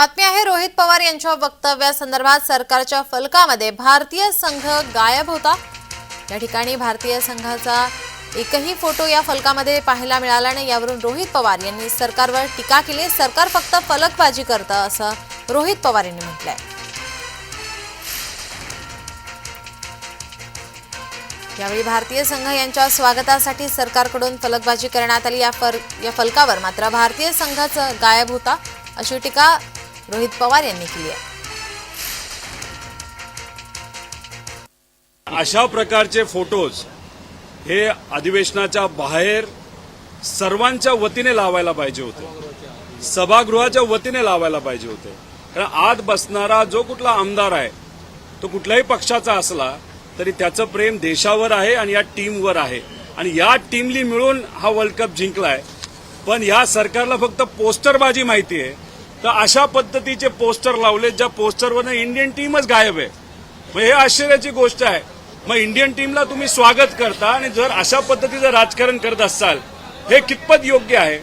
बातमी आहे रोहित पवार यांच्या वक्तव्यासंदर्भात सरकारच्या फलकामध्ये भारतीय संघ गायब होता. या ठिकाणी भारतीय संघाचा एकही फोटो या फलकामध्ये पाहायला मिळाला नाही. यावरून रोहित पवार यांनी सरकारवर टीका केली. सरकार फक्त फलकबाजी करतं असं रोहित पवार यांनी म्हटलंय. यावेळी भारतीय संघ यांच्या स्वागतासाठी सरकारकडून फलकबाजी करण्यात आली. या फर या फलकावर मात्र भारतीय संघाचं गायब होता अशी टीका रोहित पवार यांनी केली आहे. अशा प्रकारचे फोटोज हे अधिवेशनाच्या बाहेर सर्वांच्या वतीने लावायला पाहिजे होते. सभागृहाच्या वतीने लावायला पाहिजे होते. कारण आत बसणारा जो कुठला आमदार आहे तो कुठल्याही पक्षाचा असला तरी त्याचं प्रेम देशावर आहे आणि या टीमवर आहे. आणि या टीमली मिळून हा वर्ल्ड कप जिंकलाय. पण या सरकारला फक्त पोस्टरबाजी माहिती आहे. तर अशा पद्धतीचे पोस्टर लावले ज्या पोस्टरवरनं इंडियन टीमच गायब आहे. मग हे आश्चर्याची गोष्ट आहे. मग इंडियन टीमला तुम्ही स्वागत करता आणि जर अशा पद्धतीचं राजकारण करत असाल हे कितपत योग्य आहे?